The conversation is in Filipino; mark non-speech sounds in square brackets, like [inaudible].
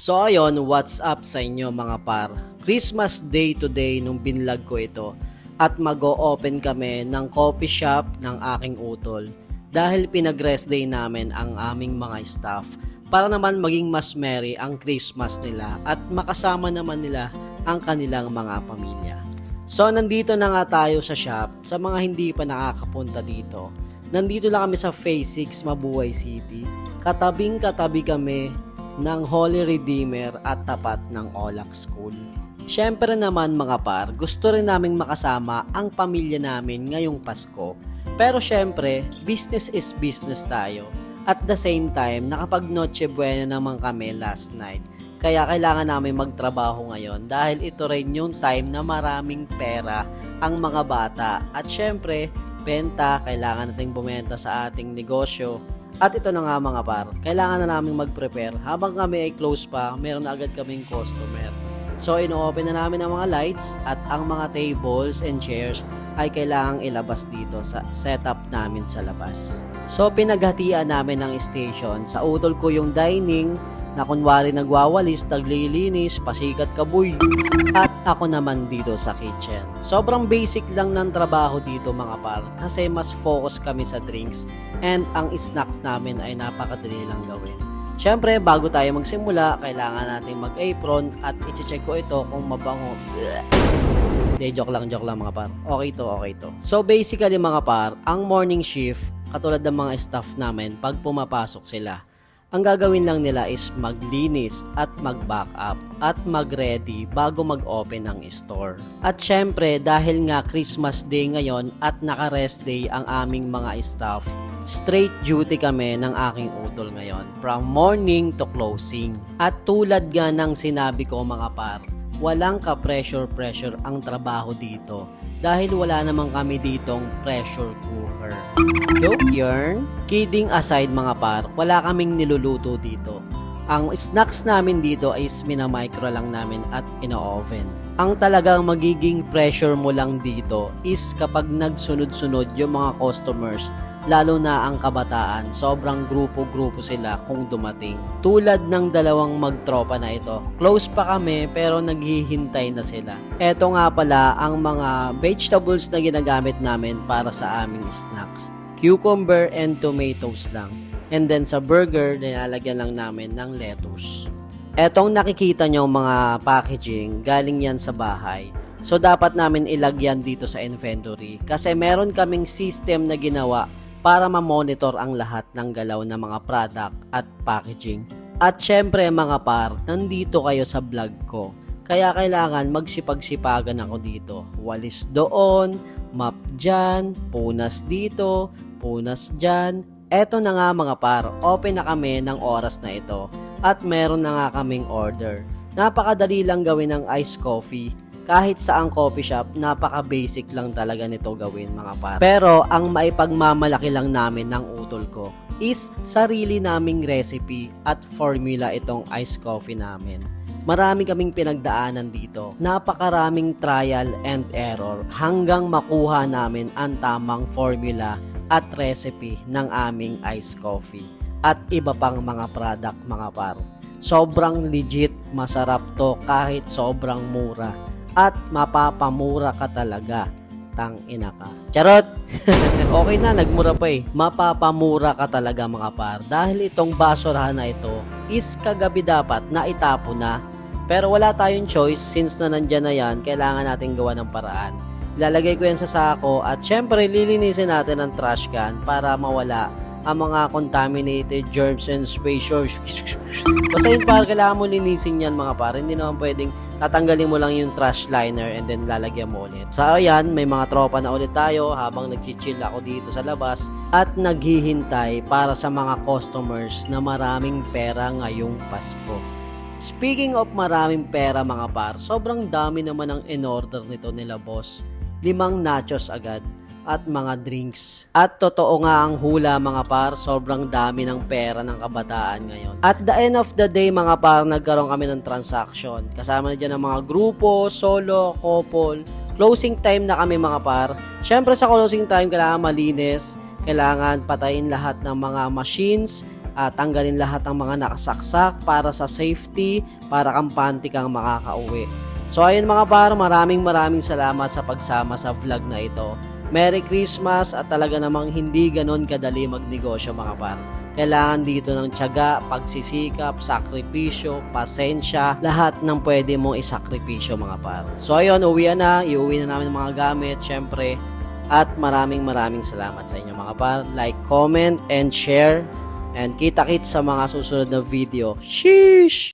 So ayun, what's up sa inyo mga par? Christmas day today nung binlog ko ito at mag-o-open kami ng coffee shop ng aking utol dahil pinag-rest day namin ang aming mga staff para naman maging mas merry ang Christmas nila at makasama naman nila ang kanilang mga pamilya. So nandito na nga tayo sa shop sa mga hindi pa nakakapunta dito. Nandito lang kami sa Phase 6 Mabuhay City. Katabing katabi kami ng Holy Redeemer at tapat ng Olac School. Siyempre naman mga par, gusto rin naming makasama ang pamilya namin ngayong Pasko. Pero siyempre, business is business tayo. At the same time, nakapag Noche Buena naman kami last night. Kaya kailangan namin magtrabaho ngayon dahil ito rin yung time na maraming pera ang mga bata. At syempre, benta, kailangan nating bumenta sa ating negosyo. At ito na nga mga par, kailangan na namin mag-prepare. Habang kami ay close pa, meron na agad kaming customer. So, ino-open na namin ang mga lights at ang mga tables and chairs ay kailangang ilabas dito sa setup namin sa labas. So, pinaghatian namin ng station. Sa utol ko yung dining, na kunwari nagwawalis, naglilinis, pasikat kabuy. At ako naman dito sa kitchen. Sobrang basic lang ng trabaho dito mga par kasi mas focus kami sa drinks and ang snacks namin ay napakadali lang gawin. Siyempre, bago tayo magsimula, kailangan natin mag-apron at i-check ko ito kung mabango. Hindi, joke lang, joke lang mga par. Okay to, okay to. So basically mga par, ang morning shift, katulad ng mga staff namin, pag pumapasok sila, ang gagawin lang nila is maglinis at mag-back up at mag-ready bago mag-open ang store. At syempre, dahil nga Christmas Day ngayon at naka-rest day ang aming mga staff, straight duty kami ng aking utol ngayon from morning to closing. At tulad nga ng sinabi ko mga par, walang ka-pressure-pressure ang trabaho dito dahil wala naman kami ditong pressure cooker. Joke yarn? Kidding aside mga par, wala kaming niluluto dito. Ang snacks namin dito is minamicro lang namin at ino-oven. Ang talagang magiging pressure mo lang dito is kapag nagsunod-sunod yung mga customers lalo na ang kabataan, sobrang grupo-grupo sila kung dumating. Tulad ng dalawang magtropa na ito, close pa kami pero naghihintay na sila. Ito nga pala ang mga vegetables na ginagamit namin para sa aming snacks. Cucumber and tomatoes lang. And then sa burger, nilalagyan lang namin ng lettuce. Etong nakikita nyo mga packaging, galing yan sa bahay. So dapat namin ilagyan dito sa inventory kasi meron kaming system na ginawa para ma-monitor ang lahat ng galaw ng mga product at packaging. At syempre mga par, nandito kayo sa vlog ko. Kaya kailangan magsipag-sipagan ako dito. Walis doon, map dyan, punas dito, punas dyan. Eto na nga mga par, open na kami ng oras na ito at meron na nga kaming order. Napakadali lang gawin ng iced coffee kahit sa ang coffee shop, napaka-basic lang talaga nito gawin mga par. Pero ang maipagmamalaki lang namin ng utol ko is sarili naming recipe at formula itong iced coffee namin. Marami kaming pinagdaanan dito. Napakaraming trial and error hanggang makuha namin ang tamang formula at recipe ng aming iced coffee at iba pang mga product mga par. Sobrang legit, masarap to kahit sobrang mura at mapapamura ka talaga. Tang ina ka. Charot! [laughs] okay na, nagmura pa eh. Mapapamura ka talaga mga par dahil itong basurahan na ito is kagabi dapat na itapo na. Pero wala tayong choice since na nandyan na yan, kailangan natin gawa ng paraan. Ilalagay ko yan sa sako at syempre lilinisin natin ang trash can para mawala ang mga contaminated germs and spacers. Basta yun par, kailangan mo linisin yan mga par. Hindi naman pwedeng tatanggalin mo lang yung trash liner and then lalagyan mo ulit. So ayan, may mga tropa na ulit tayo habang nagchichill ako dito sa labas at naghihintay para sa mga customers na maraming pera ngayong Pasko. Speaking of maraming pera mga par, sobrang dami naman ang in-order nito nila boss. Limang nachos agad at mga drinks. At totoo nga ang hula mga par, sobrang dami ng pera ng kabataan ngayon. At the end of the day mga par, nagkaroon kami ng transaction. Kasama na dyan ang mga grupo, solo, couple. Closing time na kami mga par. Siyempre sa closing time, kailangan malinis. Kailangan patayin lahat ng mga machines at tanggalin lahat ng mga nakasaksak para sa safety, para kampante kang makakauwi. So ayun mga par, maraming maraming salamat sa pagsama sa vlog na ito. Merry Christmas at talaga namang hindi ganon kadali magnegosyo mga par. Kailangan dito ng tiyaga, pagsisikap, sakripisyo, pasensya, lahat ng pwede mong isakripisyo mga par. So ayun, uwi na, iuwi na namin mga gamit, syempre. At maraming maraming salamat sa inyo mga par. Like, comment, and share. And kita-kits sa mga susunod na video. Sheesh!